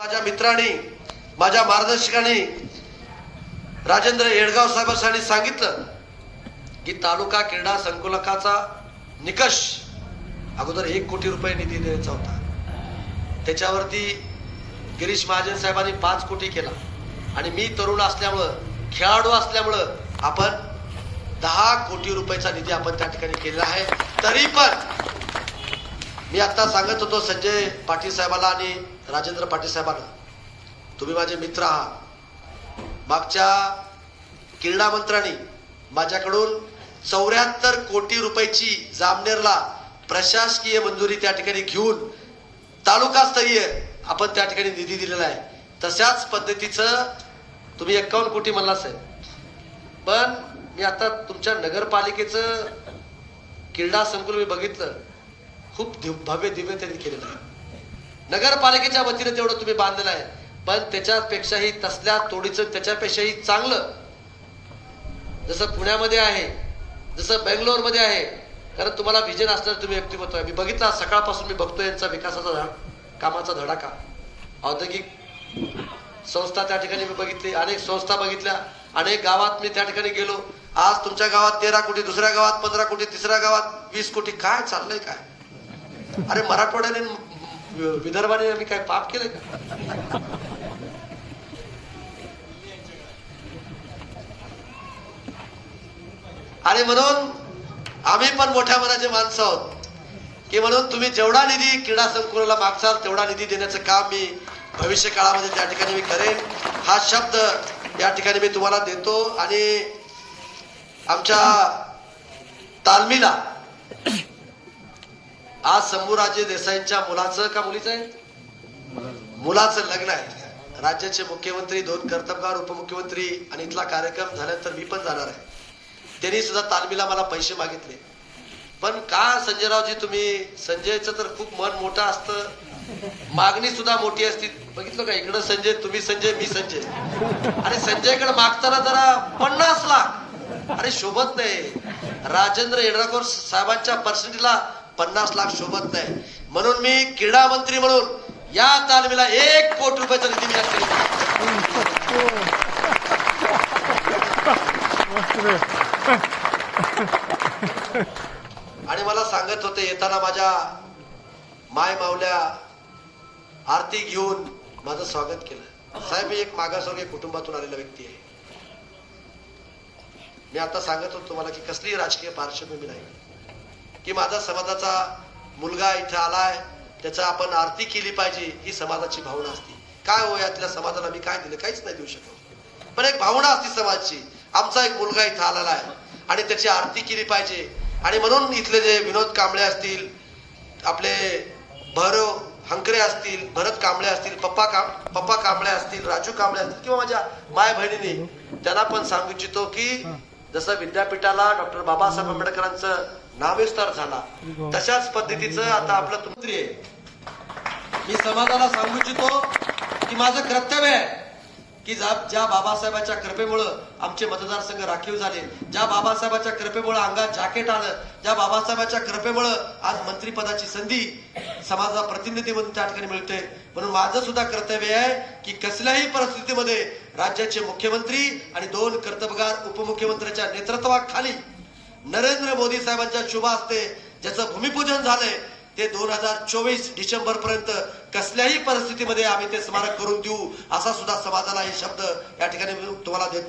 माझ्या मित्रांनी माझ्या मार्गदर्शकांनी राजेंद्र येडगाव साहेबांनी सांगितलं की तालुका क्रीडा संकुलकाचा निकष अगोदर एक कोटी रुपये निधी द्यायचा होता. त्याच्यावरती गिरीश महाजन साहेबांनी पाच कोटी केला. आणि मी तरुण असल्यामुळं खेळाडू असल्यामुळं आपण दहा कोटी रुपयाचा निधी आपण त्या ठिकाणी केलेला आहे. तरी पण मी आता सांगत होतो संजय पाटील साहेबाला आणि राजेंद्र पाटील साहेबांना. तुम्ही माझे मित्र आहात. मागच्या क्रीडा मंत्र्यांनी माझ्याकडून चौऱ्याहत्तर कोटी रुपयाची जामनेरला प्रशासकीय मंजुरी त्या ठिकाणी घेऊन तालुकास्तरीय आपण त्या ठिकाणी निधी दिलेला आहे. तशाच पद्धतीचं तुम्ही एक्कावन्न कोटी म्हणला साहेब. पण मी आता तुमच्या नगरपालिकेचं क्रीडा संकुल मी बघितलं. खूप भव्य दिव्य त्यांनी केलेलं आहे. नगरपालिकेच्या वतीने तेवढं तुम्ही बांधलेलं आहे. पण त्याच्यापेक्षाही तसल्या तोडीचं त्याच्यापेक्षाही चांगलं जसं पुण्यामध्ये आहे जसं बेंगलोरमध्ये आहे कारण तुम्हाला विजन असणार तुम्ही व्यक्तिमत्व आहे. मी बघितला सकाळपासून मी बघतो यांचा विकासाचा धडा कामाचा धडाका. औद्योगिक संस्था त्या ठिकाणी मी बघितली अनेक संस्था बघितल्या अनेक गावात मी त्या ठिकाणी गेलो. आज तुमच्या गावात तेरा कोटी दुसऱ्या गावात पंधरा कोटी तिसऱ्या गावात वीस कोटी. काय चाललंय काय? अरे मराठवाड्याने विदर्भाने आम्ही काय पाप केले का? आणि म्हणून आम्ही पण मोठ्या मनाचे माणसं आहोत की म्हणून तुम्ही जेवढा निधी क्रीडा संकुलाला मागचाल तेवढा निधी देण्याचं काम मी भविष्य काळामध्ये त्या ठिकाणी मी करेन. हा शब्द या ठिकाणी मी तुम्हाला देतो आणि आमच्या तालमीला आज शंभूराजे देसाईंच्या मुलाचं का मुलीचं आहे? मुलाचं लग्न आहे. राज्याचे मुख्यमंत्री दोन कर्तबगार उपमुख्यमंत्री आणि इथला कार्यक्रम झाल्यानंतर मी पण जाणार आहे. त्यांनी सुद्धा तालमीला मला पैसे मागितले. पण का संजयरावजी तुम्ही? संजयचं तर खूप मन मोठं असतं. मागणी सुद्धा मोठी असती. बघितलं का? इकडं संजय तुम्ही संजय मी संजय. आणि संजयकडे मागताना जरा पन्नास लाख. अरे शोभत नाही. राजेंद्र येड्राकोर साहेबांच्या पर्सेंटला पन्नास लाख शोभत नाही. म्हणून मी क्रीडा मंत्री म्हणून या तालमीला एक कोटी रुपयाचा निधी मी आणि मला सांगत होते येताना माझ्या माय मावल्या आरती घेऊन माझं स्वागत केलं. साहेब मी एक मागासवर्गीय कुटुंबातून आलेला व्यक्ती आहे. मी आता सांगत होतो तुम्हाला की कसली राजकीय पार्श्वभूमी नाही. की माझा समाजाचा मुलगा इथं आलाय त्याचा आपण आरती केली पाहिजे ही समाजाची भावना असते. काय हो यातल्या समाजाला मी काय दिलं? काहीच नाही देऊ शकत. पण एक भावना असते समाजाची. आमचा एक मुलगा इथं आलेला आहे आणि त्याची आरती केली पाहिजे. आणि म्हणून इथले जे विनोद कांबळे असतील आपले भैरव हंकरे असतील भरत कांबळे असतील पप्पा काम पप्पा कांबळे असतील राजू कांबळे असतील किंवा माझ्या माय बहिणीने त्यांना पण सांगू इच्छितो की जसं विद्यापीठाला डॉक्टर बाबासाहेब आंबेडकरांचं नाविस्तार झाला. तशाच पद्धतीचं आता आपलं मंत्री आहे. मी समाजाला सांगू इच्छितो की माझं कर्तव्य आहे की ज्या बाबासाहेबांच्या कृपेमुळं आमचे मतदारसंघ राखीव झाले ज्या बाबासाहेबांच्या कृपेमुळं अंगात जॅकेट आलं ज्या बाबासाहेबांच्या कृपेमुळं आज मंत्रीपदाची संधी समाजाला प्रतिनिधी म्हणून त्या ठिकाणी मिळते. म्हणून माझं सुद्धा कर्तव्य आहे की कसल्याही परिस्थितीमध्ये राज्याचे मुख्यमंत्री आणि दोन कर्तबगार उपमुख्यमंत्र्यांच्या नेतृत्वाखाली नरेंद्र मोदी साहेबांच्या शुभ हस्ते ज्याचं भूमिपूजन झालंय ते दोन हजार चोवीस डिसेंबर पर्यंत कसल्याही परिस्थितीमध्ये आम्ही ते स्मारक करून देऊ असा सुद्धा समाजाला हे शब्द या ठिकाणी तुम्हाला देतो.